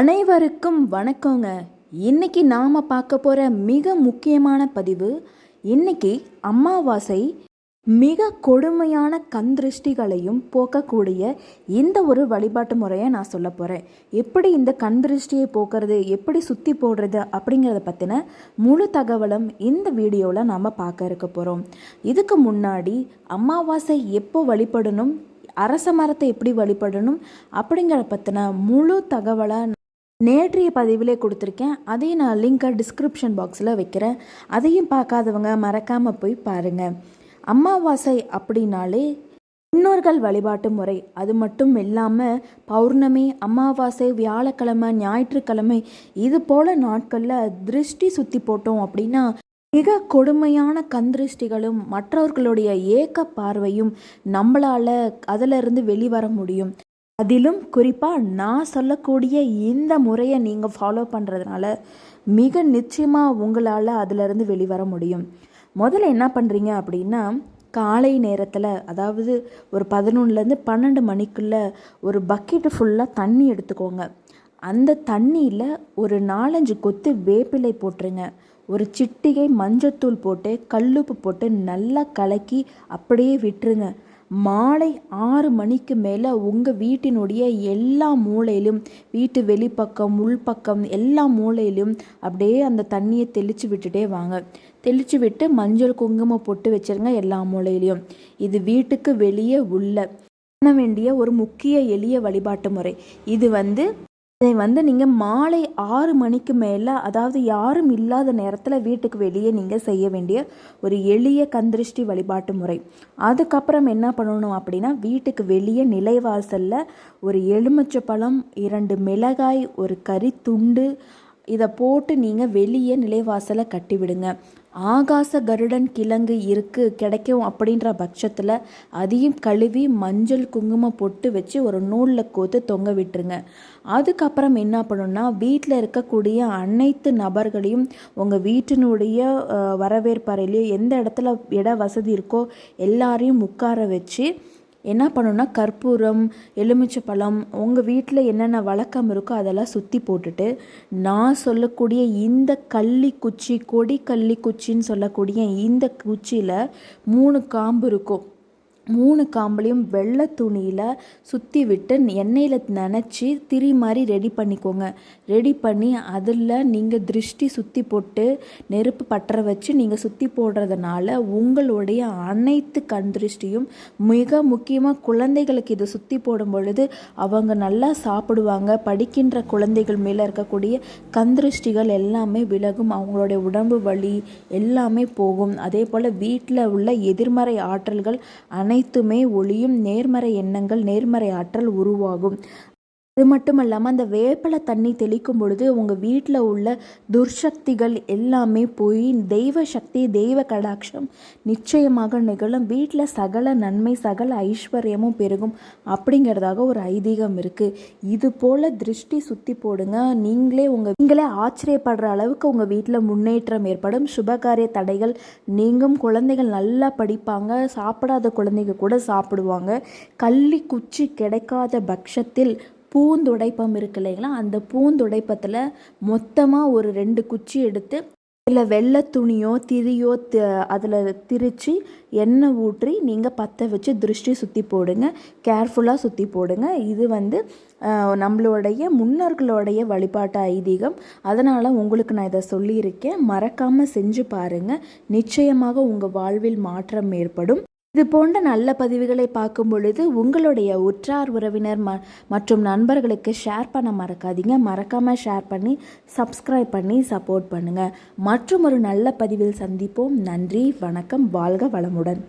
அனைவருக்கும் வணக்கங்க. இன்னைக்கு நாம் பார்க்க போகிற மிக முக்கியமான பதிவு இன்னைக்கு அமாவாசை மிக கொடுமையான கந்திருஷ்டிகளையும் போக்கக்கூடிய இந்த ஒரு வழிபாட்டு முறையை நான் சொல்ல போகிறேன் எப்படி இந்த கந்திருஷ்டியை போக்குறது எப்படி சுற்றி போடுறது அப்படிங்கிறத பற்றின முழு தகவலும் இந்த வீடியோவில் நாம் பார்க்க இருக்க போகிறோம் இதுக்கு முன்னாடி அமாவாசை எப்போ வழிபடணும் அரச மரத்தை எப்படி வழிபடணும் அப்படிங்கிற பற்றின முழு தகவலை நேற்றைய பதிவிலே கொடுத்துருக்கேன். அதையும் நான் லிங்கை டிஸ்கிரிப்ஷன் பாக்ஸில் வைக்கிறேன். அதையும் பார்க்காதவங்க மறக்காமல் போய் பாருங்கள் அமாவாசை அப்படின்னாலே முன்னோர்கள் வழிபாட்டு முறை. அது மட்டும் இல்லாமல் பௌர்ணமி அமாவாசை வியாழக்கிழமை ஞாயிற்றுக்கிழமை இது போல் நாட்களில் திருஷ்டி சுற்றி போட்டோம் அப்படின்னா மிக கொடுமையான கந்திருஷ்டிகளும் மற்றவர்களுடைய ஏக்க பார்வையும் நம்மளால் அதிலிருந்து வெளிவர முடியும். அதிலும் குறிப்பாக நான் சொல்லக்கூடிய இந்த முறையை நீங்கள் ஃபாலோ பண்ணுறதுனால மிக நிச்சயமாக உங்களால் அதிலிருந்து வெளிவர முடியும். முதல்ல என்ன பண்ணுறீங்க அப்படின்னா காலை நேரத்தில் அதாவது ஒரு பதினொன்றுலேருந்து பன்னெண்டு மணிக்குள்ளே ஒரு பக்கெட்டு ஃபுல்லாக தண்ணி எடுத்துக்கோங்க. அந்த தண்ணியில் ஒரு நாலஞ்சு கொத்து வேப்பிலை போட்டுருங்க. ஒரு சிட்டிகை மஞ்சத்தூள் போட்டு கல்லுப்பு போட்டு நல்லா கலக்கி அப்படியே விட்டுருங்க. மாலை ஆறு மணிக்கு மேலே உங்கள் வீட்டினுடைய எல்லா மூலையிலும் வீட்டு வெளிப்பக்கம் உள்பக்கம் எல்லா மூலையிலும் அப்படியே அந்த தண்ணியை தெளித்து விட்டுட்டே வாங்க. தெளித்து விட்டு மஞ்சள் குங்குமம் போட்டு வச்சுருங்க எல்லா மூலையிலையும். இது வீட்டுக்கு வெளியே உள்ள பண்ண வேண்டிய ஒரு முக்கிய எளிய வழிபாட்டு முறை. இது வந்து இதை வந்து நீங்கள் மாலை ஆறு மணிக்கு மேலே அதாவது யாரும் இல்லாத நேரத்தில் வீட்டுக்கு வெளியே நீங்கள் செய்ய வேண்டிய ஒரு எளிய கந்திருஷ்டி வழிபாட்டு முறை. அதுக்கப்புறம் என்ன பண்ணணும் அப்படின்னா வீட்டுக்கு வெளியே நிலைவாசலில் ஒரு எலுமிச்சை பழம் இரண்டு மிளகாய் ஒரு கறி துண்டு இதை போட்டு நீங்கள் வெளியே நிலைவாசலை கட்டி விடுங்க. ஆகாச கருடன் கிழங்கு இருக்கு கிடைக்கும் அப்படின்ற பட்சத்தில் அதையும் கழுவி மஞ்சள் குங்குமம் பொட்டு வச்சு ஒரு நூலில் கோத்து தொங்க விட்டுருங்க. அதுக்கப்புறம் என்ன பண்ணணும்னா வீட்டில் இருக்கக்கூடிய அனைத்து நபர்களையும் உங்கள் வீட்டினுடைய வரவேற்பறையிலையோ எந்த இடத்துல இட வசதி இருக்கோ எல்லாரையும் உட்கார வச்சு என்ன பண்ணணும்னா கற்பூரம் எலுமிச்சை பழம் உங்கள் வீட்டில் என்னென்ன வழக்கம் இருக்கோ அதெல்லாம் சுற்றி போட்டுட்டு நான் சொல்லக்கூடிய இந்த கள்ளி குச்சி கொடி கள்ளி குச்சின்னு சொல்லக்கூடிய இந்த குச்சியில் மூணு காம்பு இருக்கும். மூணு காம்புலையும் வெள்ளை துணியில் சுற்றி விட்டு எண்ணெயில் நினச்சி திரி மாதிரி ரெடி பண்ணிக்கோங்க. ரெடி பண்ணி அதில் நீங்கள் திருஷ்டி சுற்றி போட்டு நெருப்பு பற்ற வச்சு நீங்கள் சுற்றி போடுறதுனால உங்களுடைய அனைத்து கண் திருஷ்டியும் மிக முக்கியமாக குழந்தைகளுக்கு இதை சுற்றி போடும் பொழுது அவங்க நல்லா சாப்பிடுவாங்க. படிக்கின்ற குழந்தைகள் மேலே இருக்கக்கூடிய கந்திருஷ்டிகள் எல்லாமே விலகும். அவங்களுடைய உடம்பு வலி எல்லாமே போகும். அதே போல் வீட்டில் உள்ள எதிர்மறை ஆற்றல்கள் அனை அனைத்துமே ஒளியும் நேர்மறை எண்ணங்கள் நேர்மறை ஆற்றல் உருவாகும். அது மட்டும் இல்லாமல் அந்த வேப்பிலை தண்ணி தெளிக்கும் பொழுது உங்கள் வீட்டில் உள்ள துர்சக்திகள் எல்லாமே போய் தெய்வ சக்தி தெய்வ கடாட்சம் நிச்சயமாக நிகழும். வீட்டில் சகல நன்மை சகல ஐஸ்வர்யமும் பெருகும் அப்படிங்கிறதாக ஒரு ஐதீகம் இருக்குது இது போல் திருஷ்டி சுற்றி போடுங்க. நீங்களே உங்கள் நீங்களே ஆச்சரியப்படுற அளவுக்கு உங்கள் வீட்டில் முன்னேற்றம் ஏற்படும். சுபகாரிய தடைகள் நீங்கும். குழந்தைகள் நல்லா படிப்பாங்க. சாப்பிடாத குழந்தைங்க கூட சாப்பிடுவாங்க. கள்ளி குச்சி கிடைக்காத பட்சத்தில் பூந்துடைப்பம் இருக்கு இல்லைங்களா? அந்த பூந்துடைப்பத்தில் மொத்தமாக ஒரு ரெண்டு குச்சி எடுத்து இல்லை வெள்ளை துணியோ திரியோ அதில் திரித்து எண்ணெய் ஊற்றி நீங்கள் பற்ற வச்சு திருஷ்டி சுற்றி போடுங்க. கேர்ஃபுல்லாக சுற்றி போடுங்க. இது வந்து நம்மளுடைய முன்னோர்களுடைய வழிபாட்டு ஐதீகம். அதனால் உங்களுக்கு நான் இதை சொல்லியிருக்கேன். மறக்காமல் செஞ்சு பாருங்கள் நிச்சயமாக உங்கள் வாழ்வில் மாற்றம் ஏற்படும். இது போன்ற நல்ல பதிவுகளை பார்க்கும் பொழுது உங்களுடைய உற்றார் உறவினர் ம மற்றும் நண்பர்களுக்கு ஷேர் பண்ண மறக்காதீங்க. மறக்காமல் ஷேர் பண்ணி சப்ஸ்கிரைப் பண்ணி சப்போர்ட் பண்ணுங்கள் மற்றும் ஒரு நல்ல பதிவில் சந்திப்போம். நன்றி வணக்கம். வாழ்க வளமுடன்.